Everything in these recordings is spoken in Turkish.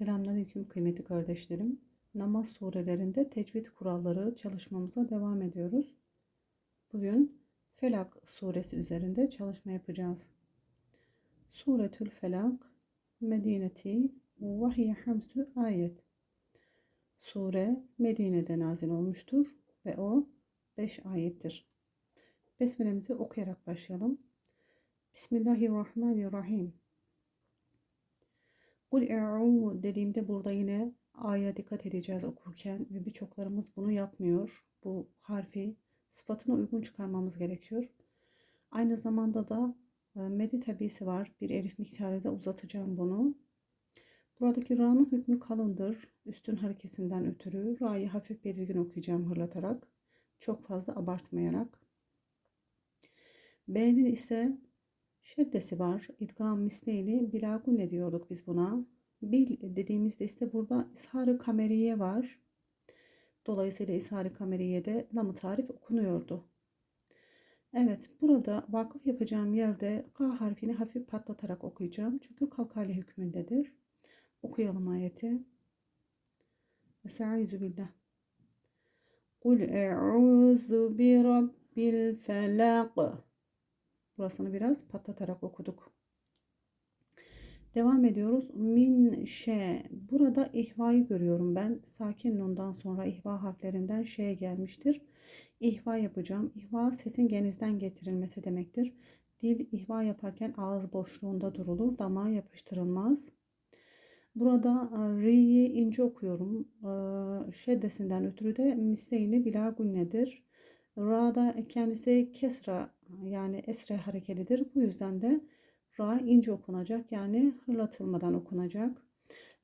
Selamünaleyküm kıymetli kardeşlerim. Namaz surelerinde tecvid kuralları çalışmamıza devam ediyoruz. Bugün Felak suresi üzerinde çalışma yapacağız. Suretül Felak Medineti ve hiye hamsu ayet. Sure Medine'de nazil olmuştur ve o 5 ayettir. Besmelemizi okuyarak başlayalım. Bismillahirrahmanirrahim. Kul e'u dediğimde burada yine aya dikkat edeceğiz okurken ve birçoklarımız bunu yapmıyor. Bu harfi sıfatına uygun çıkarmamız gerekiyor. Aynı zamanda da e, medi tabisi var. Bir elif miktarı da uzatacağım bunu. Buradaki ra'nın hükmü kalındır. Üstün harekesinden ötürü ra'yı hafif belirgin okuyacağım hırlatarak. Çok fazla abartmayarak. B'nin ise şeddesi var. İdgam misleyli bilagun ne diyorduk biz buna. Bil dediğimizde ise burada ishar-ı kameriye var. Dolayısıyla ishar-ı kameriyede lam tarif okunuyordu. Evet burada vakıf yapacağım yerde K harfini hafif patlatarak okuyacağım. Çünkü kalkale hükmündedir. Okuyalım ayeti. Estaizu billah. Kul e'uzu bi rabbil felak. Burasını biraz patlatarak okuduk. Devam ediyoruz. Min şe. Burada ihvayı görüyorum ben. Sakin nundan sonra ihva harflerinden şeye gelmiştir. İhva yapacağım. İhva sesin genizden getirilmesi demektir. Dil ihva yaparken ağız boşluğunda durulur. Damağa yapıştırılmaz. Burada e, ri'yi ince okuyorum. E, şeddesinden ötürü de misleyni bila gunnedir. Ra'da kendisi kesra yani esre harekelidir. Bu yüzden de ra ince okunacak yani hırlatılmadan okunacak.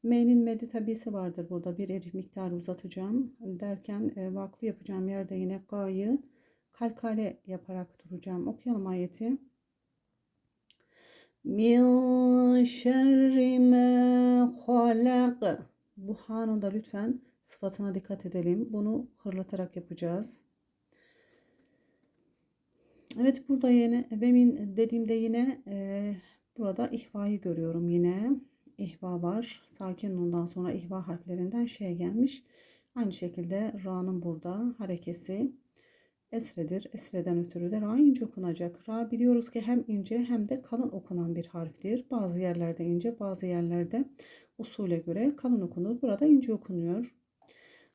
M'nin medi tabisi vardır burada. Bir elif miktarı uzatacağım derken e, vakfı yapacağım yerde yine ga'yı kalkale yaparak duracağım. Okuyalım ayeti. Min şerri ma halak. Bu hanın da lütfen sıfatına dikkat edelim. Bunu hırlatarak yapacağız. Evet burada yine min dediğimde yine e, burada ihvayı görüyorum yine. İhva var. Sakin ondan sonra ihva harflerinden şey gelmiş. Aynı şekilde ra'nın burada harekesi esredir. Esreden ötürü de ra ince okunacak. Ra biliyoruz ki hem ince hem de kalın okunan bir harftir. Bazı yerlerde ince bazı yerlerde usule göre kalın okunur. Burada ince okunuyor.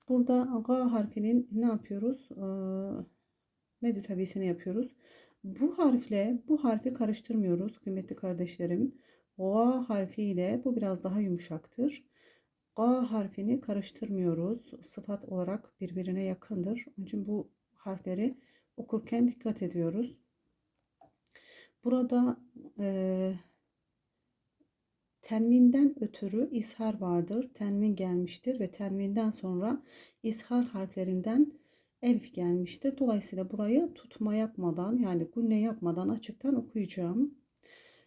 Burada ga harfinin ne yapıyoruz? Ee, medi tabisini yapıyoruz. Bu harfle bu harfi karıştırmıyoruz kıymetli kardeşlerim. Ga harfi ile bu biraz daha yumuşaktır. Ga harfini karıştırmıyoruz. Sıfat olarak birbirine yakındır. Onun için bu harfleri okurken dikkat ediyoruz. Burada e, tenvinden ötürü ishar vardır. Tenvin gelmiştir ve tenvinden sonra ishar harflerinden elif gelmiştir. Dolayısıyla burayı tutma yapmadan yani gunne yapmadan açıktan okuyacağım.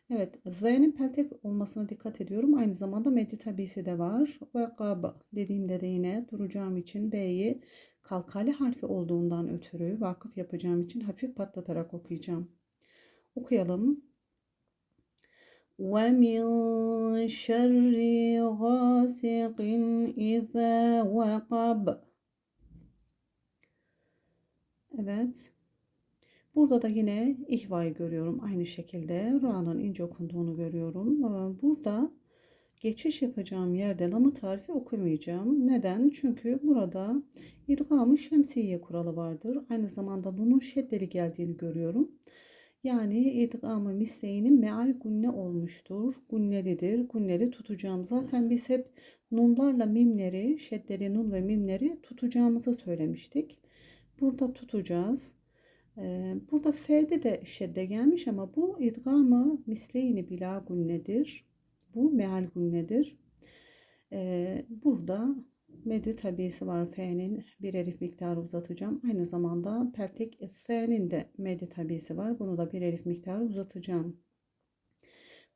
Evet Z'nin peltek olmasına dikkat ediyorum. Aynı zamanda meddi tabisi de var. Ve gab dediğimde de yine duracağım için B'yi kalkali harfi olduğundan ötürü vakıf yapacağım için hafif patlatarak okuyacağım. Okuyalım. وَمِنْ شَرِّ غَاسِقٍ إِذَا وَقَبَ Evet. Burada da yine ihvayı görüyorum. Aynı şekilde ra'nın ince okunduğunu görüyorum. Ee, burada geçiş yapacağım yerde lamı tarifi okumayacağım. Neden? Çünkü burada idgamı şemsiye kuralı vardır. Aynı zamanda nunun şeddeli geldiğini görüyorum. Yani idgamı misleyinin meal gunne olmuştur. Gunnelidir. Gunneli tutacağım. Zaten biz hep nunlarla mimleri, şeddeli nun ve mimleri tutacağımızı söylemiştik. Burada tutacağız. Ee, burada F'de de şedde gelmiş ama bu idgamı misleyini bila gunnedir. Bu meal gunnedir. Ee, burada medi tabisi var F'nin bir elif miktarı uzatacağım. Aynı zamanda peltek S'nin de medi tabisi var. Bunu da bir elif miktarı uzatacağım.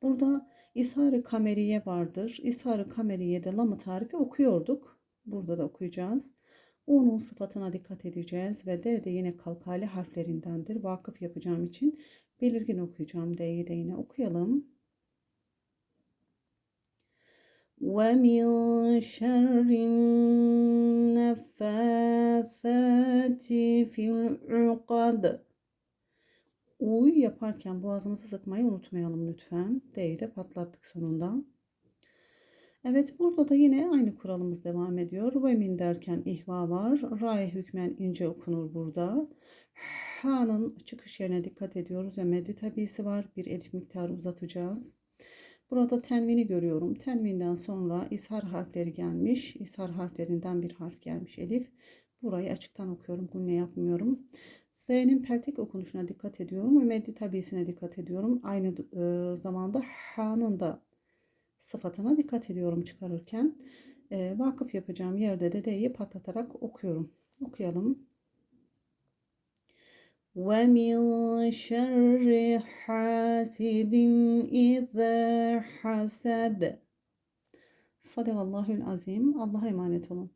Burada ishar kameriye vardır. ishar kameriye de lamı tarifi okuyorduk. Burada da okuyacağız. U'nun sıfatına dikkat edeceğiz ve D de yine kalkali harflerindendir. Vakıf yapacağım için belirgin okuyacağım. D'yi de yine okuyalım. ومن شر النفاثات في العقد U'yu yaparken boğazımızı sıkmayı unutmayalım lütfen. D'yi de patlattık sonunda. Evet burada da yine aynı kuralımız devam ediyor. Ve min derken ihva var. Ra'ye hükmen ince okunur burada. Ha'nın çıkış yerine dikkat ediyoruz ve meddi tabisi var. Bir elif miktarı uzatacağız. Burada tenvini görüyorum. Tenvinden sonra ishar harfleri gelmiş. İshar harflerinden bir harf gelmiş elif. Burayı açıktan okuyorum. Gunne yapmıyorum. Z'nin peltek okunuşuna dikkat ediyorum ve meddi tabisine dikkat ediyorum. Aynı e, zamanda Ha'nın da sıfatına dikkat ediyorum çıkarırken. E, vakıf yapacağım yerde de D'yi patlatarak okuyorum. Okuyalım. وَمِنْ شَرِّ حَاسِدٍ اِذَا حَسَدَ Sadakallahül azim. Allah'a emanet olun.